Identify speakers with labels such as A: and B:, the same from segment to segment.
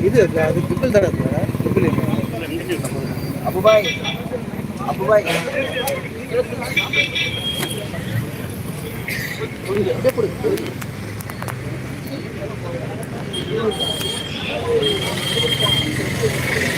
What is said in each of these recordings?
A: இது அது ட்ரிபிள் தானே ட்ரிபிள் அபுபாய் புரியுது Thank you.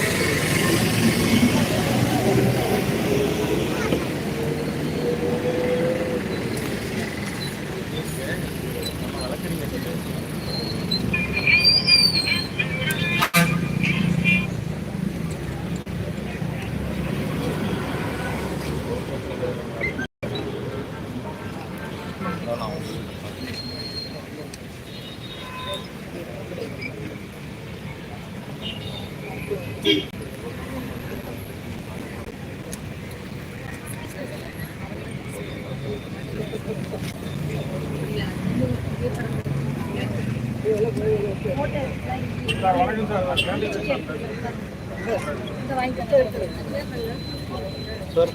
A: சார்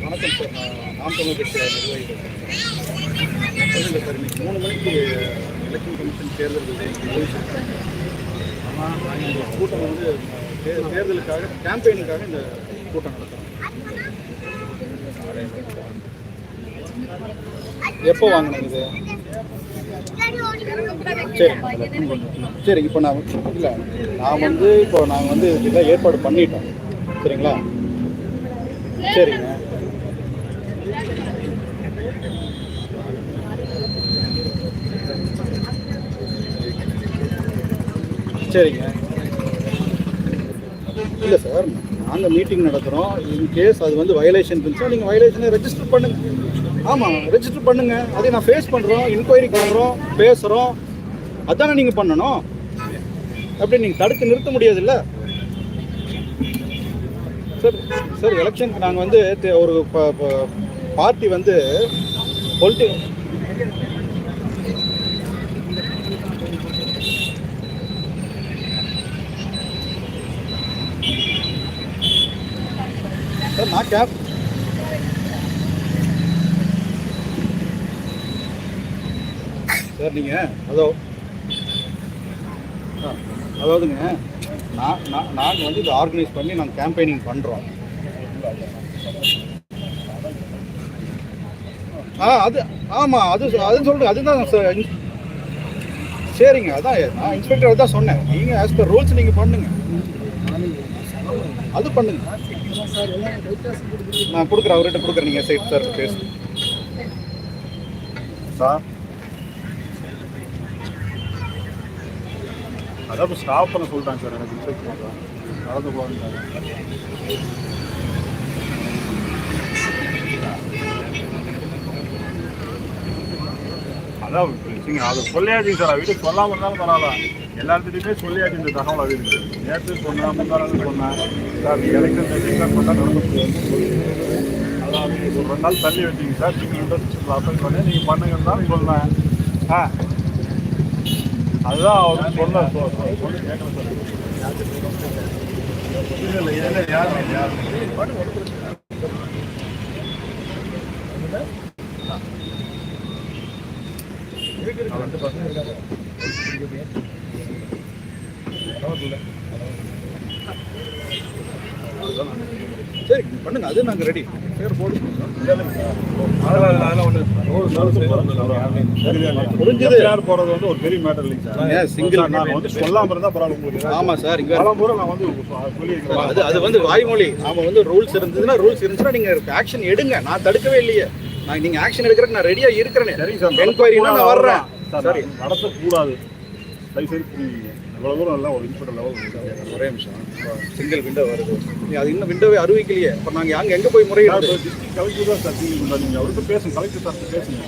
A: வணக்கம் சார் நான் நாம் தமிழ் கட்சி நிர்வாகிகள் சொல்லுங்கள் சார் இன்னைக்கு மூணு மணிக்கு எலெக்ஷன் கமிஷன் தேர்தல் அறிவிச்சிருக்காங்க ஆனால் இந்த கூட்டம் வந்து தே- தேர்தலுக்காக கேம்பெயினுக்காக இந்த கூட்டம் நடத்துகிறோம் எப்போ வாங்கினது சரி சரி இப்போ நான் இல்லை நான் வந்து இப்போ நாங்கள் வந்து இதெல்லாம் ஏற்பாடு பண்ணிட்டோம். சரிங்களா? சரிங்க. சரிங்க. இல்லை சார் நாங்கள் மீட்டிங் நடத்துகிறோம் இன் கேஸ் அது வந்து வயலேஷன் இருந்துச்சா நீங்கள் வயலேஷனை ரெஜிஸ்டர் பண்ணுங்க. ஆமாம் ரெஜிஸ்டர் பண்ணுங்க. அதை நான் ஃபேஸ் பண்ணுறோம் இன்கொயரி பண்ணுறோம் பேசுகிறோம் அதானே நீங்கள் பண்ணணும்? அப்படி நீங்கள் தடுத்து நிறுத்த முடியாதுல்ல? சார் சார் எலெக்ஷனுக்கு நாங்கள் வந்து ஒரு பார்ட்டி வந்து பொலிட்டி சார் நான் கேப் சார் நீங்கள் அதோ அதாவதுங்க நான் நான் நாங்கள் வந்து இதை ஆர்கனைஸ் பண்ணி நாங்கள் கேம்பெயினிங் பண்ணுறோம் ஆ அது ஆமாம் அது அது சொல்கிறேன் அதுதான் சார் சரிங்க அதான் நான் இன்ஸ்பெக்டர் தான் சொன்னேன். நீங்கள் ஆஸ் பர் ரூல்ஸ் நீங்கள் பண்ணுங்க. அது பண்ணுங்க. நான் கொடுக்குறேன் அவர்கிட்ட கொடுக்குறேன் நீங்கள் சைட் சார் பேசு.
B: சார் அதான் இப்போ ஸ்டாப் பண்ண சொல்லிட்டாங்க சார் எனக்கு இன்ஸ்பெக்ட் பண்ணுறேன் நடந்து போகிறாங்க அதான் நீங்கள் அதை சொல்லியாச்சுங்க சார். வீட்டுக்கு சொல்லாமல் இருந்தாலும் பரவாயில்ல. எல்லாத்துட்டையுமே சொல்லியாச்சு இந்த தகவல் அது நேற்று சொன்னேன் முந்தானது சொன்னேன் சார் நீங்கள் எலெக்ஷன் டெசிஷன் பண்ணால் நடந்து அதான் நீங்கள் ஒரு ரெண்டு நாள் தள்ளி வச்சிங்க சார். நீங்கள் இன்ட்ரெஸ்ட் அப்ளை பண்ணி நீங்கள் பண்ணுங்கன்னு தான் சொன்னேன் ஆ. அதுதான் அவர் சொன்ன சொ- சொ- சொல்லி கேட்கல சார் இல்லை இல்லை இல்லை யார் யார் ரெண்டு பசங்க இருக்காங்க
A: சரி பண்ணுங்க அது நாங்கள் ரெடி பேர் போடு.
B: புரிஞ்சது. யார் போறது வந்து ஒரு பெரிய மேட்டர் இல்லைங்க சார்.
A: single?
B: நான் வந்து சொல்லாம இருந்தா பரவாயில்ல உங்களுக்கு.
A: ஆமாம் சார் இங்கே
B: பல முறை நான் வந்து
A: அது அது வந்து வாய்மொழி. நாம வந்து ரூல்ஸ் இருந்ததுன்னா ரூல்ஸ் இருந்துச்சுன்னா நீங்க ஆக்ஷன் எடுங்க. நான் தடுக்கவே இல்லையே. நான் நீங்க ஆக்ஷன் எடுக்கிறதுக்கு நான் ரெடியா இருக்கிறேன்.
B: சரிங்க சார்
A: என்கொயரினா நான் வர்றேன்.
B: சார் நடத்தக்கூடாது. தயவு செய்து புரியுங்க இவ்வளவு தூரம் எல்லாம் ஒரு இன்ஸ்பெக்டர் லெவல்
A: ஒரே நிமிஷம். சிங்கிள் விண்டோ வருது. நீ அது இன்னும் விண்டோவே அறிவிக்கலையே. இப்போ நாங்க அங்க எங்க போய் முறையிடுறது
B: டிஸ்ட்ரிக்ட் கலெக்டர் தான் சார் நீங்கள் அவர்கிட்ட பேசுங்க. கலெக்டர் சார் பேசுங்க.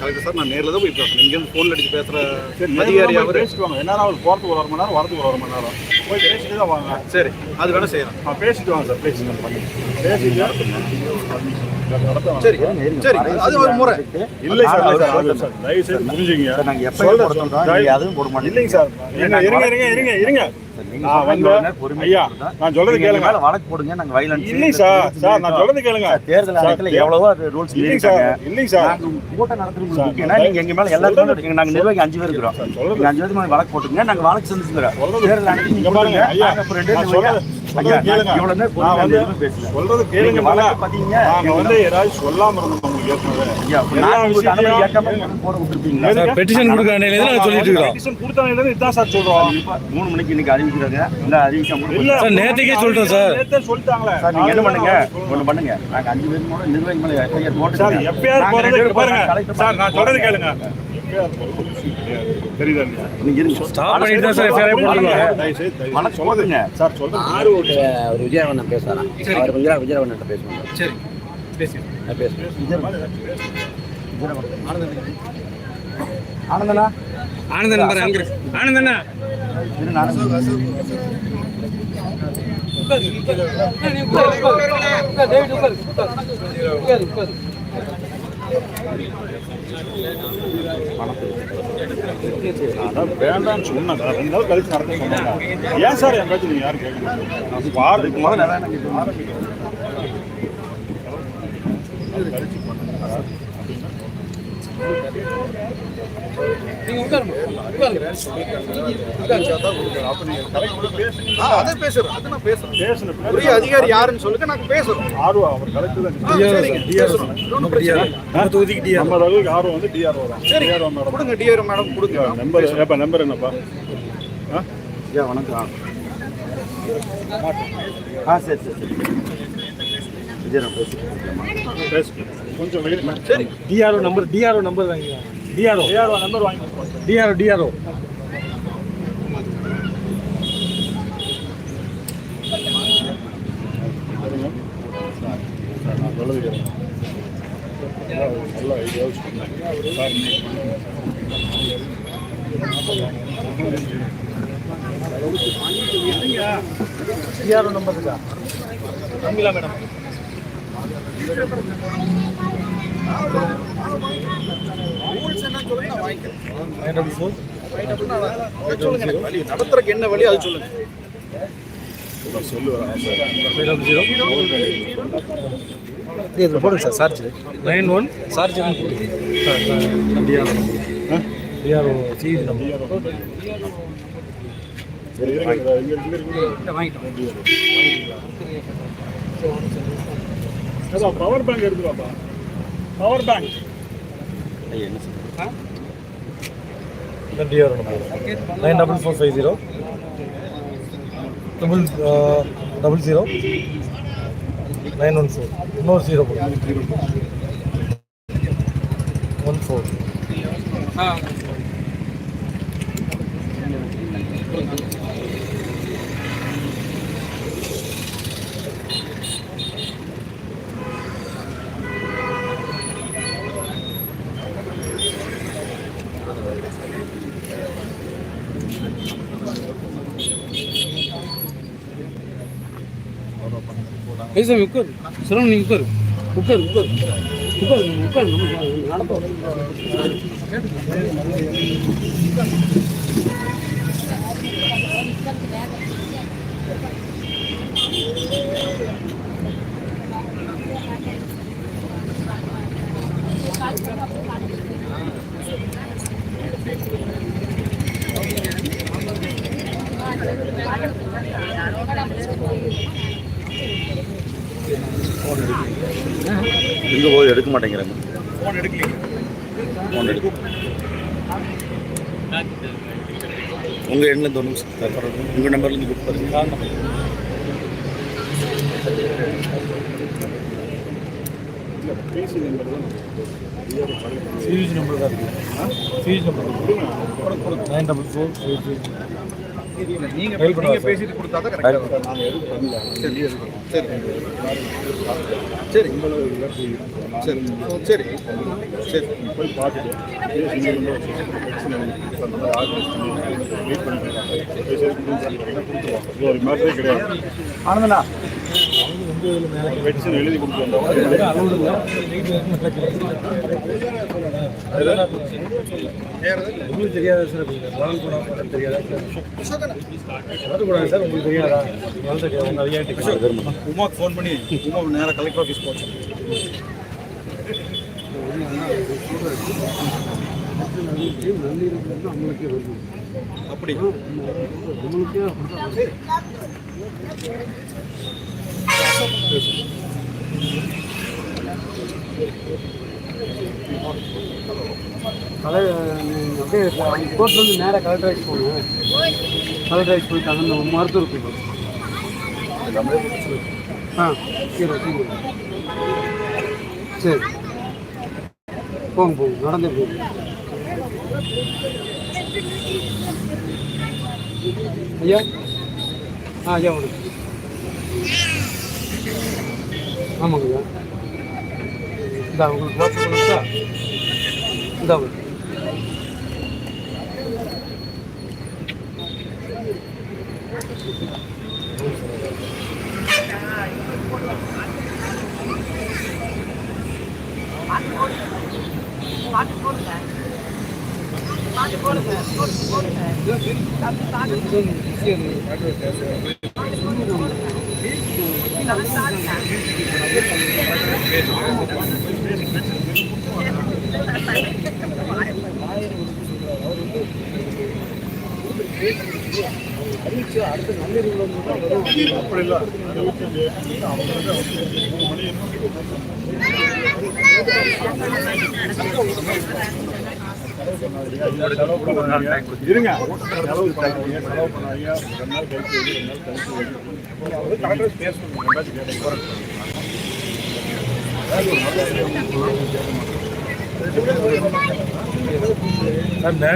A: கலெக்டர் சார் நான் நேரில் தான் போய் பேசுறேன் இங்கேருந்து ஃபோனில் அடிச்சு பேசுகிற
B: சரி
A: அதிகாரி அவர்.
B: பேசிட்டு வாங்க. என்னன்னா அவர் போகிறதுக்கு ஒரு மணி நேரம் வரதுக்கு ஒரு மணி நேரம். போய் பேசிட்டு தான் வாங்க.
A: சரி அது வேணால் செய்யலாம்.
B: பேசிட்டு வாங்க சார் பேசிட்டு பேசிட்டு.
A: சரி சரி அது ஒரு முறை.
B: இல்லை சார் தயவு செய்து புரிஞ்சுங்க
C: சார், நாங்க எப்ப போட சொல்றோம், நீங்க அதுவும் போட மாட்டீங்க.
B: இல்லைங்க சார் இருங்க இருங்க இருங்க இருங்க. நான்
C: சொல்றது?
B: நான் கேளுங்க
C: மேல வழக்கு போடுங்க நாங்க
B: இல்லைங்க
C: இந்த
B: சார் நான். சொல்றது கேளுங்க
C: தேர்தல்
B: தே-
C: எவ்வளவோ அது rules
B: இல்லைங்க சார். இல்லைங்க சார்
C: கூட்டம் முக்கியம்னா, நீங்க எங்க மேல எல்லாத்துக்கும் இருக்கீங்க. நாங்க நிர்வாகி அஞ்சு பேர் இருக்கிறோம். நீங்க அஞ்சு பேருக்கு வழக்கு போட்டுங்க, நாங்க வழக்கு தேர்தல் நீங்க
B: பாருங்க. ஐயா,
C: அப்புறம் ரெண்டு
B: நான் சொல்றது-
C: நான்
B: கேளுங்க. நான் வந்து. சொல்றது கேளுங்க
C: எங்க
B: வந்து ஏதாவது சொல்லாம இருந்தோம் சார்,
D: பெட்டிஷன் சொல்லிட்டு இருக்கோம்
B: சொல்றோம்.
C: மூணு மணிக்கு இன்னைக்கு அறிவிக்கிறாங்க. இல்ல
D: சார், சார்.
B: சொல்லிட்டாங்களே.
C: சார் நீங்க என்ன பண்ணுங்க? ஒண்ணு பண்ணுங்க. நாங்க அஞ்சு பேரும் கூட நிர்வாகி மேல.
B: சார்
C: நாங்க
B: போறது பாருங்க. சார் நான் சொல்றது. கேளுங்க.
E: விஜயவண்ணன் பேசுறான் விஜயவண்ணன் பேசுவாங்க
A: சரி.
C: ஆனந்தனா
D: ஆனந்தன் நம்பர் அங்க
B: வேண்டாம்னு சொன்னேன் சார். ரெண்டு நாள் கழிச்சு நடத்த சொன்னாங்க. ஏன் சார் என் பேச்சு நீங்க யாரும் கேட்க மாட்டீங்க? நான் பாருங்க
C: முதல்ல
A: அதிகாரி யாருன்னு சொல்லுங்க நாங்கள் பேசுகிறோம்
B: ஆர்வம் அவர் கலெக்டர் தான்
D: தொகுதிக்கு
B: நம்ம அளவுக்கு ஆர்வம் வந்து டிஆர் வரும் மேடம்
A: கொடுங்க டிஆர் மேடம் கொடுங்க
B: நம்பர் ஏப்பா நம்பர் என்னப்பா ஆ
C: ஐயா வணக்கம் ஆ சரி சரி சரி. விஜய் நான் பேசிக்கிறேன்
B: பேசு கொஞ்சம் வெயிட் பண்ணு.
A: சரி.
D: டிஆர்ஓ நம்பர் டிஆர்ஓ நம்பர் வாங்கிக்கலாம் டிஆர்ஓ
B: டிஆர் நம்பர் வாங்கி
D: டிஆர்ஓ டிஆர்ஓ டிஆர்ஓ நம்பர் இருக்கா? மேடம்.
A: சொல்லுங்க என்ன வழி அது சொல்லுங்க
D: இது போடுங்க sir charge nine one charge DRO DRO CE
B: சரி, இருங்க, இங்க இருக்கு, இங்க இருக்கு. ஏதா, பவர் பேங்க் எடுத்துவாப்பா பவர் பேங்க்
C: ஐயா என்ன
D: DRO number nine double four five zero. Double double zero. Nine one four. இன்னொரு ஜீரோ ஒன் ஃபோர். ಐಸಮ್ ಇಕ್ಕೋರು ಸುರವಣ ಇಕ್ಕೋರು ಇಕ್ಕೋರು ಇಕ್ಕೋರು ಇಕ್ಕೋರು ಇಕ್ಕೋರು
C: ನಡಪ ஃபோன் எடுக்க மாட்டேங்கிறாங்க.
A: உங்கள் எடுக்கலைங்க.
C: ஃபோன் எடுக்க. உங்கள் எண்ணில் ஒரு நிமிஷம் உங்கள் நம்பர்லேருந்து கூப்பிட்டு பாருங்க
D: சீரிஸ் நம்பர் தான் இருக்கு. Series number nine double four five நீங்கள்
A: பேசிட்டு கொடுத்தா தான் கரெக்டாக
B: நாங்கள் எதுவும் பண்ணல. சரி.
A: சரி. சரி. சரி சரி. சரி.
B: போய் பார்த்துட்டு ஒரு மேட்டரே கிடையாது ஆனந்தண்ணா பெட்டிஷன் எழுதி கொடுத்து வந்தோம்
D: உங்களுக்கு தெரியாதா சார்? உங்களுக்கு போனால் தெரியாதா சார்? வரக்கூடாது சார் உங்களுக்கு தெரியாதா? வளர்ந்து நிறைய
A: உமாக்கு ஃபோன் பண்ணி உமா நேராக கலெக்டர் ஆஃபீஸ் போச்சு
D: நம்மளுக்கே வருது
A: அப்படி
D: நம்மளுக்கே அப்படிதான் கலை நீங்க அப்படியே கோர்ட்லேருந்து நேராக கலெக்டர் ஆஃபீஸ் போகணும் கலெக்டர் ஆஃபீஸ் போயிட்டு அங்கே இந்த மருத்துவர் போயிட்டு ஆ சரி சரி சரி. போங்க போங்க. நடந்தே போங்க. ஐயா? ஆ ஐயா வணக்கம். ஆமாங்கய்யா இந்தா உங்களுக்கு வாட்ஸ்அப் பண்ணுச்சா இந்தா
B: அப்படி இல்லை இருங்க செலவு பண்ணாதீங்க செலவு பண்ணாதீங்க ரெண்டு நாள் கழிச்சு ரெண்டு நாள் கழிச்சு வருது. நீங்க வந்து கலெக்டர் பேசணும் ரெண்டாச்சும் கேட்டீங்க போகிறேன்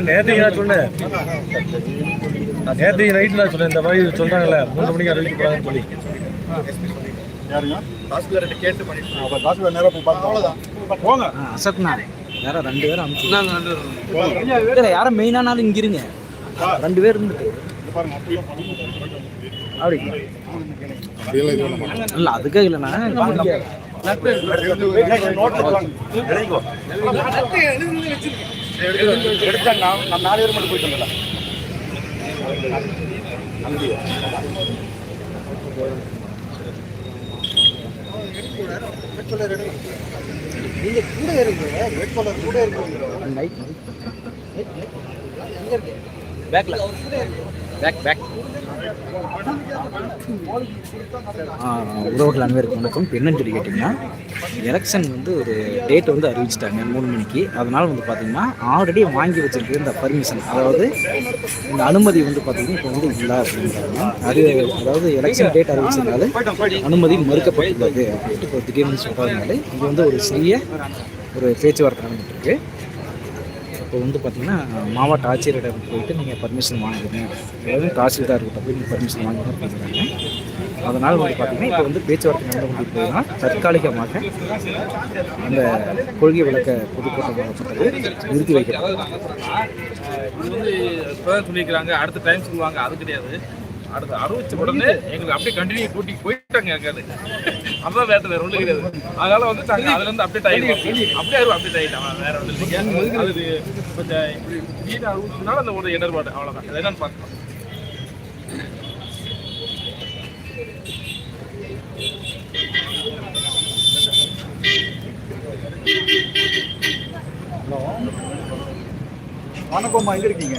D: நேற்று நான் சொன்னேன். நேற்று நைட்டு நான் சொன்னேன் இந்த மாதிரி சொல்கிறாங்கல்ல மூன்று மணிக்கு அறிவிக்க போகிறாங்கன்னு சொல்லி.
E: வேற ரெண்டு பேரும். அனுப்பிச்சு யாரும் மெயினானாலும் இங்க இருங்க. ரெண்டு பேர் இருந்துட்டு. அப்படி இல்ல அதுக்காக இல்லைண்ணா.
A: எடுத்தாங்க நான் நாலு பேர் மட்டும் போயிட்டு வந்தேன் நீங்க கூட இருக்கீங்க வேட்பாளர் கூட இருக்கீங்க
E: நைட் பேக்ல பேக் பேக் உறவுகள் அனைவருக்கும் வணக்கம். என்னன்னு சொல்லி கேட்டிங்கன்னா எலெக்ஷன் வந்து ஒரு டேட் வந்து அறிவிச்சிட்டாங்க மூணு மணிக்கு. அதனால் வந்து பார்த்தீங்கன்னா ஆல்ரெடி வாங்கி வச்சிருக்கு இந்த பர்மிஷன் அதாவது இந்த அனுமதி வந்து பார்த்தீங்கன்னா இப்போ வந்து இல்லை அப்படின்றாங்க. அது அதாவது எலெக்ஷன் டேட் அறிவிச்சதுனால அனுமதி மறுக்கப்பட்டுள்ளது. அப்படின்ட்டு இப்போ திடீர்னு சொல்கிறதுனால இது வந்து ஒரு சிறிய ஒரு பேச்சுவார்த்தை நடந்துட்டுருக்கு இப்போ வந்து பார்த்தீங்கன்னா மாவட்ட ஆட்சியரிடம் போயிட்டு நீங்கள் பர்மிஷன் வாங்கிடுங்க அதாவது தாசில்தார்கிட்ட போய் நீங்கள் பர்மிஷன் வாங்குங்க பண்ணுறாங்க அதனால் வந்து பார்த்தீங்கன்னா இப்போ வந்து பேச்சுவார்த்தை நடந்து கொண்டிருப்பதுனால் தற்காலிகமாக அந்த கொள்கை விளக்க பொதுக்கூட்டம் வழங்கப்பட்டது நிறுத்தி வைக்கிறாங்க
F: இது வந்து இப்போதான் சொல்லியிருக்கிறாங்க. அடுத்த டைம் சொல்லுவாங்க. அது கிடையாது. அடுத்து அறிவிச்ச உடனே எங்களுக்கு அப்படியே கண்டினியூ கூட்டி போயிட்டாங்க எங்காவது அதான் வேற வேற ஒன்றும் கிடையாது. அதனால வந்து நாங்க அதுல இருந்து அப்டேட் ஆகிடுவோம் அப்படியே ஆயிரும் அப்டேட் ஆகிட்டாங்க வேற ஒன்றும் இல்லைங்க அது கொஞ்சம் இப்படி வீடு அறிவிச்சதுனால அந்த ஒரு இடர்பாடு அவ்வளோதான் அது என்னன்னு பார்க்கலாம்.
A: வணக்கம்மா எங்க இருக்கீங்க?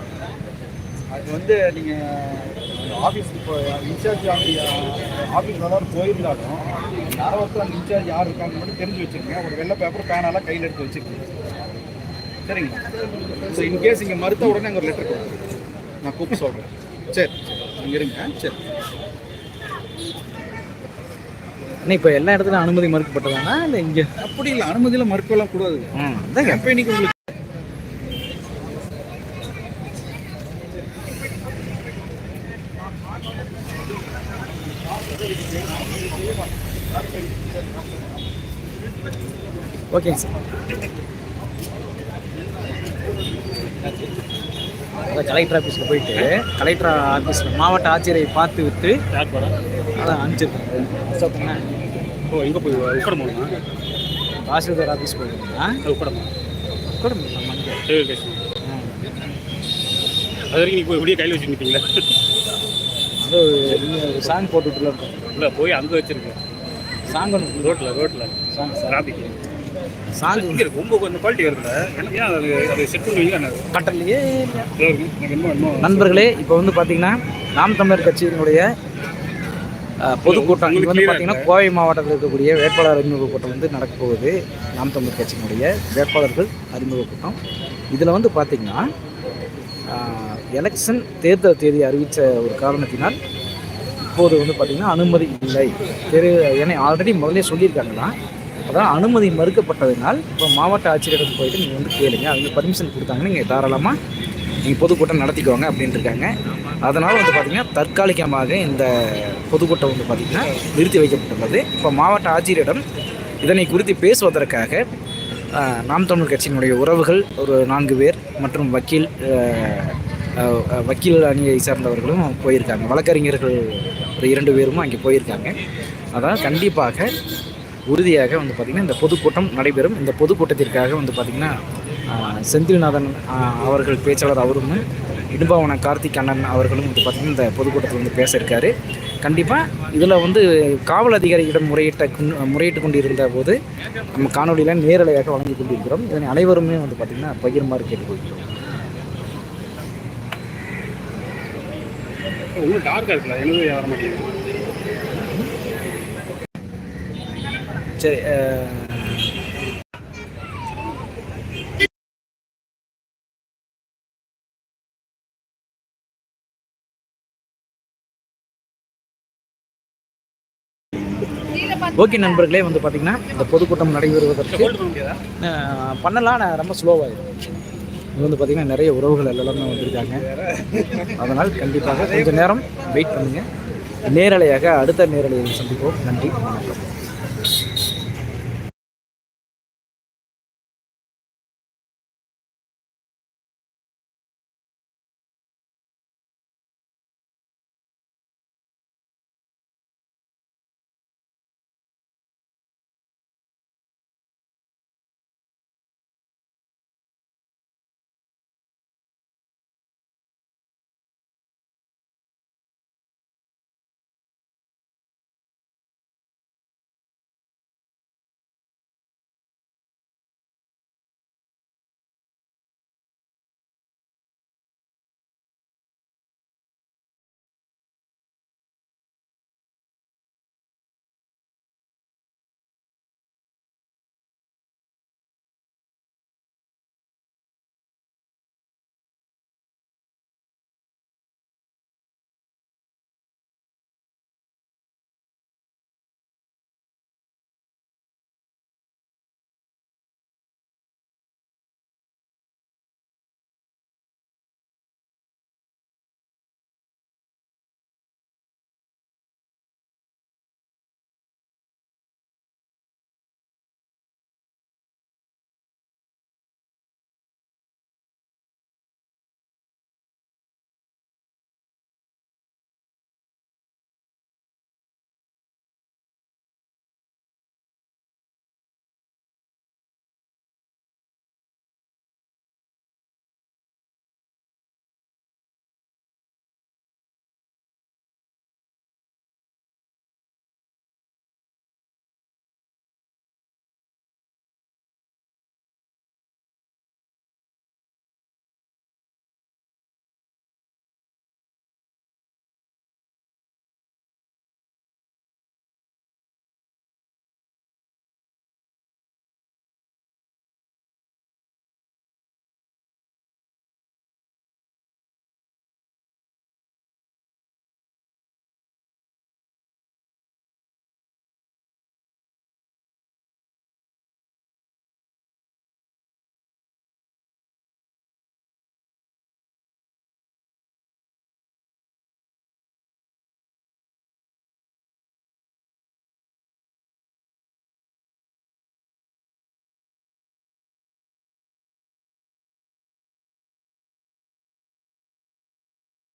A: அது வந்து நீங்கள் ஆஃபீஸ் இப்போ இன்சார்ஜ் ஆஃபீஸ் எல்லாரும் போயிருந்தாலும் யாரோ ஒருத்தர் அந்த இன்சார்ஜ் யார் இருக்காங்கன்னு மட்டும் தெரிஞ்சு வச்சுருக்கேன் ஒரு வெள்ளை பேப்பர் பேனெல்லாம் கையில் எடுத்து வச்சுருக்கேன் சரிங்களா? ஸோ இன்கேஸ் இங்கே மறுத்த உடனே அங்கே ஒரு லெட்டர் கொடுங்க. நான் கூப்பிட்டு சொல்கிறேன் சரி நீங்கள் இருங்க. சரி.
E: ஆனால் இப்போ எல்லா இடத்துலையும் அனுமதி மறுக்கப்பட்டதானா? இல்லை இங்கே?
A: அப்படி இல்லை. அனுமதியில் மறுக்கலாம் கூடாது. கம்பெனிக்கு உங்களுக்கு
E: ஓகேங்க சார். கலெக்டர் ஆஃபீஸில் போயிட்டு கலெக்டர் ஆஃபீஸில் மாவட்ட ஆட்சியரை பார்த்து விட்டு அதான் அனுப்பிச்சிருக்காங்க
B: ஓ எங்கே போய் உட்கார போகணுமா
E: தாசில்தார் ஆஃபீஸ் போயிருந்தா
B: ரயில்வே ஸ்டேஷன் அது வரைக்கும் நீங்கள் போய் இப்படியே கையில் வச்சுருக்கீங்களா
E: அது ஒரு சாங் போட்டுட்டுல இருக்கோம்.
B: இல்லை போய் அங்கே வச்சுருக்கேன்.
E: சாங் ஒன்று
B: ரோட்டில் ரோட்டில்
E: சாங்
B: டிராஃபிக்
E: சாங்
B: இங்கே இருக்கு ரொம்ப கொஞ்சம் குவாலிட்டி வருதுல எனக்கு ஏன் அது அதை செட் பண்ணுவீங்க எனக்கு
E: கட்டலையே
B: எனக்கு இன்னும் இன்னும்
E: நண்பர்களே இப்போ வந்து பார்த்தீங்கன்னா நாம் தமிழர் கட்சியினுடைய பொதுக்கூட்டம் இது வந்து பார்த்தீங்கன்னா கோவை மாவட்டத்தில் இருக்கக்கூடிய வேட்பாளர் அறிமுக கூட்டம் வந்து நடக்க போகுது. நாம் தமிழர் கட்சியினுடைய வேட்பாளர்கள் அறிமுக கூட்டம். இதில் வந்து பார்த்தீங்கன்னா எலெக்ஷன் தேர்தல் தேதி அறிவித்த ஒரு காரணத்தினால் இப்போது வந்து பார்த்திங்கன்னா அனுமதி இல்லை. தெரு ஏன்னா ஆல்ரெடி முதல்ல சொல்லியிருக்காங்கன்னா அதான் அனுமதி மறுக்கப்பட்டதினால் இப்போ மாவட்ட ஆட்சியரிடம் போயிட்டு நீங்கள் வந்து கேளுங்க. அவங்க பர்மிஷன் கொடுத்தாங்கன்னு நீங்கள் தாராளமாக நீங்கள் பொதுக்கூட்டம் நடத்திக்கோங்க அப்படின்ட்டுருக்காங்க அதனால் வந்து பார்த்திங்கன்னா தற்காலிகமாக இந்த பொதுக்கூட்டம் வந்து பார்த்திங்கன்னா நிறுத்தி வைக்கப்பட்டுள்ளது. இப்போ மாவட்ட ஆட்சியரிடம் இதனை குறித்து பேசுவதற்காக நாம் தமிழர் கட்சியினுடைய உறவுகள் ஒரு நான்கு பேர் மற்றும் வக்கீல் வக்கீல் அணியை சார்ந்தவர்களும் போயிருக்காங்க. வழக்கறிஞர்கள் ஒரு இரண்டு பேரும் அங்கே போயிருக்காங்க. அதான் கண்டிப்பாக உறுதியாக வந்து பார்த்திங்கன்னா இந்த பொதுக்கூட்டம் நடைபெறும். இந்த பொதுக்கூட்டத்திற்காக வந்து பார்த்திங்கன்னா செந்தில்நாதன் அவர்கள் பேச்சாளர் அவரும் இடும்பாவன கார்த்திக் அண்ணன் அவர்களும் வந்து பார்த்திங்கன்னா இந்த பொதுக்கூட்டத்தில் வந்து பேச இருக்காரு கண்டிப்பாக இதில் வந்து காவல் அதிகாரியிடம் முறையிட்ட கொண்டு- முறையிட்டு கொண்டிருந்த போது நம்ம காணொலியில் நேரலையாக வழங்கி கொண்டிருக்கிறோம். இதனை அனைவருமே வந்து பார்த்திங்கன்னா பகிர்மாறு கேட்டுக்கொள்கிறோம்.
B: உங்களுக்கு டார்க்காக இருக்குல்ல? எனக்கு வர மாட்டேங்குது?
E: சரி ஓகே நண்பர்களே வந்து பார்த்திங்கன்னா இந்த பொதுக்கூட்டம் நடைபெறுவதற்கு பண்ணலாம். ஆனால் ரொம்ப ஸ்லோவாகிடும் இது வந்து பார்த்திங்கன்னா நிறைய உறவுகள் எல்லாமே வந்திருக்காங்க. அதனால் கண்டிப்பாக கொஞ்சம் நேரம் வெயிட் பண்ணுங்கள் நேரலையாக அடுத்த நேரலையை சந்திப்போம். நன்றி வணக்கம்.